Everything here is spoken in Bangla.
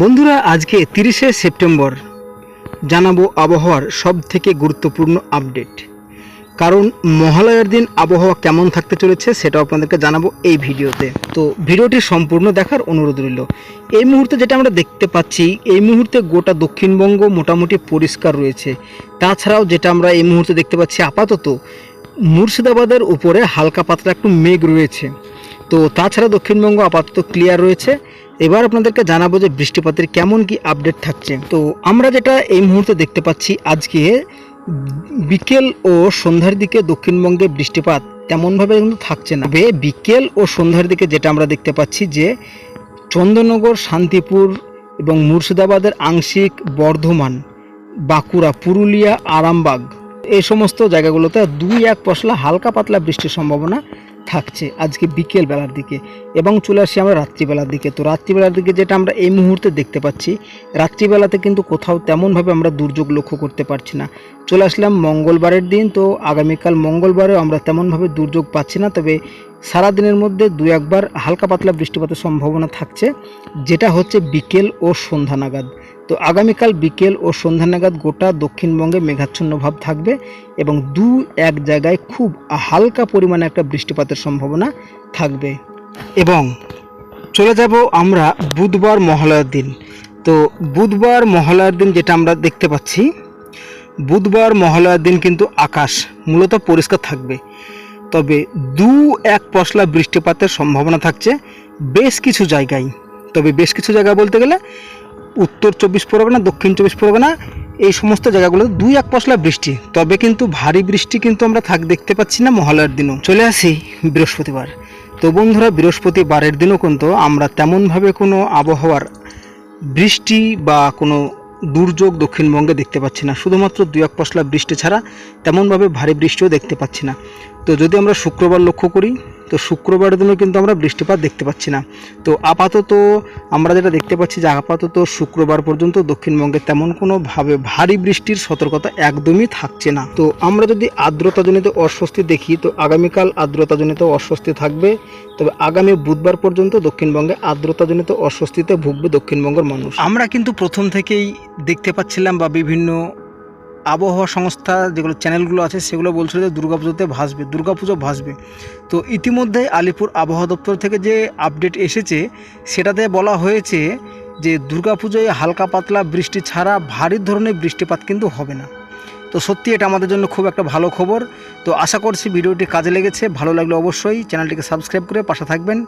বন্ধুরা, আজকে তিরিশে সেপ্টেম্বর। জানাব আবহাওয়ার সব থেকে গুরুত্বপূর্ণ আপডেট। কারণ মহালয়ার দিন আবহাওয়া কেমন থাকতে চলেছে সেটা আপনাদেরকে জানাব এই ভিডিওতে। তো ভিডিওটি সম্পূর্ণ দেখার অনুরোধ রইল। এই মুহূর্তে যেটা আমরা দেখতে পাচ্ছি, এই মুহূর্তে গোটা দক্ষিণবঙ্গ মোটামুটি পরিষ্কার রয়েছে। তাছাড়াও যেটা আমরা এই মুহূর্তে দেখতে পাচ্ছি আপাতত, মুর্শিদাবাদের উপরে হালকা পাতলা একটু মেঘ রয়েছে। তো তাছাড়া দক্ষিণবঙ্গ আপাতত ক্লিয়ার রয়েছে। এবার আপনাদেরকে জানাব যে বৃষ্টিপাতের কেমন কি আপডেট থাকছে। তো আমরা যেটা এই মুহূর্তে দেখতে পাচ্ছি, আজকে বিকেল ও সন্ধ্যার দিকে দক্ষিণবঙ্গে বৃষ্টিপাত তেমনভাবে কিন্তু থাকছে না। তবে বিকেল ও সন্ধ্যার দিকে যেটা আমরা দেখতে পাচ্ছি যে চন্দননগর, শান্তিপুর এবং মুর্শিদাবাদের আংশিক বর্ধমান, বাঁকুড়া, পুরুলিয়া, আরামবাগ এই সমস্ত জায়গাগুলোতে দুই এক পশলা হালকা পাতলা বৃষ্টির সম্ভাবনা থাকছে আজকে বিকেল বেলার দিকে এবং চলে আসছি আমরা রাত্রিবেলার দিকে। তো রাত্রিবেলার দিকে যেটা আমরা এই মুহূর্তে দেখতে পাচ্ছি, রাত্রিবেলাতে কিন্তু কোথাও তেমনভাবে আমরা দুর্যোগ লক্ষ্য করতে পারছি না। চলে আসলাম মঙ্গলবারের দিন, তো আগামীকাল মঙ্গলবারেও আমরা তেমনভাবে দুর্যোগ পাচ্ছি না, তবে সারা দিনের মধ্যে দু একবার হালকা পাতলা বৃষ্টিপাতের সম্ভাবনা থাকছে, যেটা হচ্ছে বিকেল ও সন্ধ্যা নাগাদ। তো আগামীকাল বিকেল ও সন্ধ্যা নাগাদ গোটা দক্ষিণবঙ্গে মেঘাচ্ছন্ন ভাব থাকবে এবং দু এক জায়গায় খুব হালকা পরিমাণে একটা বৃষ্টিপাতের সম্ভাবনা থাকবে। এবং চলে যাব আমরা বুধবার মহালয়ার দিন। তো বুধবার মহালয়ার দিন যেটা আমরা দেখতে পাচ্ছি, বুধবার মহালয়ার দিন কিন্তু আকাশ মূলত পরিষ্কার থাকবে। তবে দু এক পশলা বৃষ্টিপাতের সম্ভাবনা থাকছে বেশ কিছু জায়গায়। তবে বেশ কিছু জায়গা বলতে গেলে উত্তর চব্বিশ পরগনা, দক্ষিণ চব্বিশ পরগনা, এই সমস্ত জায়গাগুলোতে দুই এক পশলা বৃষ্টি। তবে কিন্তু ভারী বৃষ্টি কিন্তু আমরা থাক, দেখতে পাচ্ছি না মহালয়ার দিনও। চলে আসি বৃহস্পতিবার। তো বন্ধুরা, বৃহস্পতিবারের দিনও কিন্তু আমরা তেমনভাবে কোনো আবহাওয়ার বৃষ্টি বা কোনো দুর্যোগ দক্ষিণবঙ্গে দেখতে পাচ্ছি না। শুধুমাত্র দু এক পশলা বৃষ্টি ছাড়া তেমনভাবে ভারী বৃষ্টিও দেখতে পাচ্ছি না। তো যদি আমরা শুক্রবার লক্ষ্য করি তো শুক্রবারের দিনও কিন্তু আমরা বৃষ্টিপাত দেখতে পাচ্ছি না। তো আপাতত আমরা যেটা দেখতে পাচ্ছি যে আপাতত শুক্রবার পর্যন্ত দক্ষিণবঙ্গে তেমন কোনোভাবে ভারী বৃষ্টির সতর্কতা একদমই থাকছে না। তো আমরা যদি আর্দ্রতাজনিত অস্বস্তি দেখি, তো আগামীকাল আর্দ্রতাজনিত অস্বস্তি থাকবে। তবে আগামী বুধবার পর্যন্ত দক্ষিণবঙ্গে আর্দ্রতাজনিত অস্বস্তিতে ভুগবে দক্ষিণবঙ্গের মানুষ। আমরা কিন্তু প্রথম থেকেই দেখতে পাচ্ছিলাম বা বিভিন্ন আবহাওয়া সংস্থা যেগুলো চ্যানেলগুলো আছে, সেগুলো বলছিল যে দুর্গাপুজোতে ভাসবে দুর্গাপুজো ভাসবে। তো ইতিমধ্যে আলিপুর আবহাওয়া দপ্তর থেকে যে আপডেট এসেছে, সেটাতে বলা হয়েছে যে দুর্গাপুজোয় হালকা পাতলা বৃষ্টি ছাড়া ভারী ধরনের বৃষ্টিপাত কিন্তু হবে না। তো সত্যি এটা আমাদের জন্য খুব একটা ভালো খবর। তো আশা করছি ভিডিওটি কাজে লেগেছে। ভালো লাগলে অবশ্যই চ্যানেলটিকে সাবস্ক্রাইব করে পাশে থাকবেন।